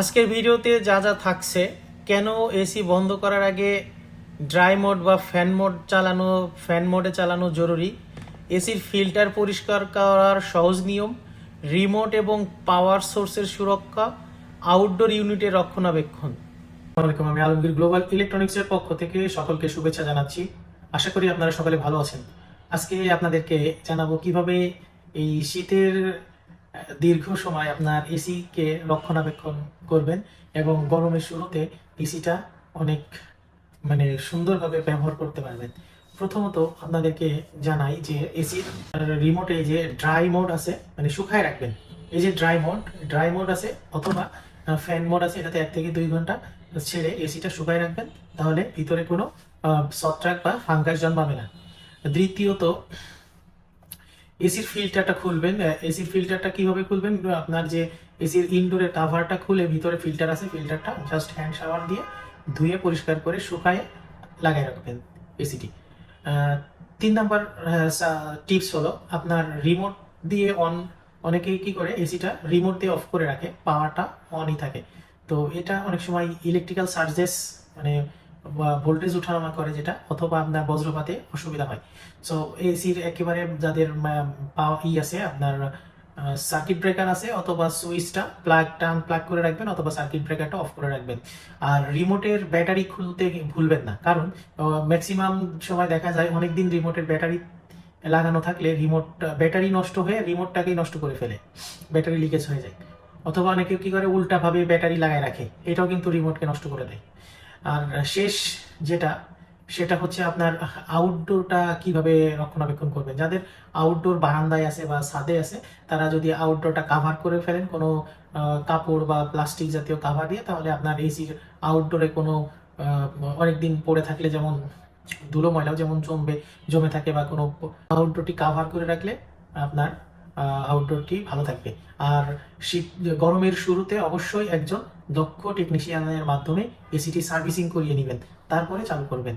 আজকের ভিডিওতে যা যা থাকছে, কেন এসি বন্ধ করার আগে ড্রাই মোড বা ফ্যান মোড চালানো ফ্যান মোডে চালানো জরুরি? এসির ফিল্টার পরিষ্কার করার সহজ নিয়ম রিমোট এবং পাওয়ার সোর্সের সুরক্ষা আউটডোর ইউনিটের রক্ষণাবেক্ষণ। আসসালামাইকুম আমি আলমগীর গ্লোবাল ইলেকট্রনিক্সের পক্ষ থেকে সকলকে শুভেচ্ছা জানাচ্ছি। আশা করি আপনারা সকলে ভালো আছেন। আজকে আপনাদেরকে জানাব কীভাবে এই শীতের দীর্ঘ সময় আপনার এসিকে রক্ষণাবেক্ষণ করবেন এবং গরমের শুরুতে এসিটা অনেক মানে সুন্দরভাবে ব্যবহার করতে পারবেন। প্রথমত আপনাদেরকে জানাই যে এসির রিমোটে যে ড্রাই মোড আছে মানে শুকায় রাখবেন। এই যে ড্রাই মোড ড্রাই মোড আছে অথবা ফ্যান মোড আছে, এটাতে এক থেকে দুই ঘণ্টা ছেড়ে এসিটা শুকায় রাখবেন। তাহলে ভিতরে কোনো ছত্রাক বা ফাঙ্গাস জন্মাবে না। দ্বিতীয়ত এসির ফিল্টারটা খুলবেন এসির ফিল্টারটা কীভাবে খুলবেন? আপনার যে এসির ইনডোরের কাভারটা খুলে ভিতরে ফিল্টার আছে ফিল্টারটা জাস্ট হ্যান্ড শাওয়ার দিয়ে ধুয়ে পরিষ্কার করে শুকায়ে লাগাই রাখবেন এসিটি তিন নাম্বার টিপস হলো আপনার রিমোট দিয়ে অন অনেকেই কি করে এসিটা রিমোট দিয়ে অফ করে রাখে পাওয়ারটা অনই থাকে। তো এটা অনেক সময় ইলেকট্রিক্যাল সার্জেস মানে ভোল্টেজ উঠানামা করে যেটা, অথবা আপনার বজ্রপাতে অসুবিধা হয়। সো এসির একেবারে যাদের পাওয়া ই আছে, আপনার সার্কিট ব্রেকার আছে, অথবা সুইচটা প্লাগ প্লাগটা আনপ্লাগ করে রাখবেন, অথবা সার্কিট ব্রেকারটা অফ করে রাখবেন। আর রিমোটের ব্যাটারি খুলতে ভুলবেন না। কারণ ম্যাক্সিমাম সময় দেখা যায় অনেকদিন রিমোটের ব্যাটারি লাগানো থাকলে রিমোট ব্যাটারি নষ্ট হয়ে রিমোটটাকেই নষ্ট করে ফেলে। ব্যাটারি লিকেজ হয়ে যায়। অথবা অনেকে কি করে উল্টাভাবে ব্যাটারি লাগায় রাখে। এটাও কিন্তু রিমোটকে নষ্ট করে দেয়। আর শেষ যেটা, সেটা হচ্ছে আপনার আউটডোরটা কীভাবে রক্ষণাবেক্ষণ করবেন? যাদের আউটডোর বারান্দায় আছে বা ছাদে আছে, তারা যদি আউটডোরটা কাভার করে ফেলেন, কোনো কাপড় বা প্লাস্টিক জাতীয় কাভার দিয়ে, তাহলে আপনার এসির আউটডোরে কোনো অনেকদিন পড়ে থাকলে যেমন ধুলো ময়লাও যেমন জমবে, জমে থাকে বা কোনো আউটডোরটি কাভার করে রাখলে আপনার আউটডোরটি ভালো থাকবে। আর শীত, গরমের শুরুতে অবশ্যই একজন দক্ষ টেকনিশিয়ানের মাধ্যমে এসিটি সার্ভিসিং করিয়ে নেবেন, তারপরে চালু করবেন।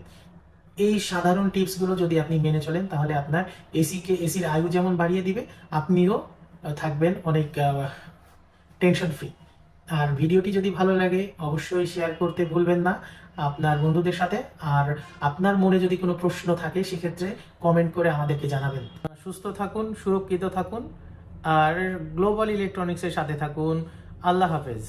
এই সাধারণ টিপসগুলো যদি আপনি মেনে চলেন, তাহলে আপনার এসিকে এসির আয়ু যেমন বাড়িয়ে দিবে, আপনিও থাকবেন অনেক টেনশন ফ্রি আর ভিডিওটি যদি ভালো লাগে, অবশ্যই শেয়ার করতে ভুলবেন না আপনার বন্ধুদের সাথে। আর আপনার মনে যদি কোনো প্রশ্ন থাকে, সেক্ষেত্রে কমেন্ট করে আমাদেরকে জানাবেন। সুস্থ থাকুন সুরক্ষিত থাকুন আর গ্লোবাল ইলেকট্রনিক্সের সাথে থাকুন। আল্লাহ হাফেজ।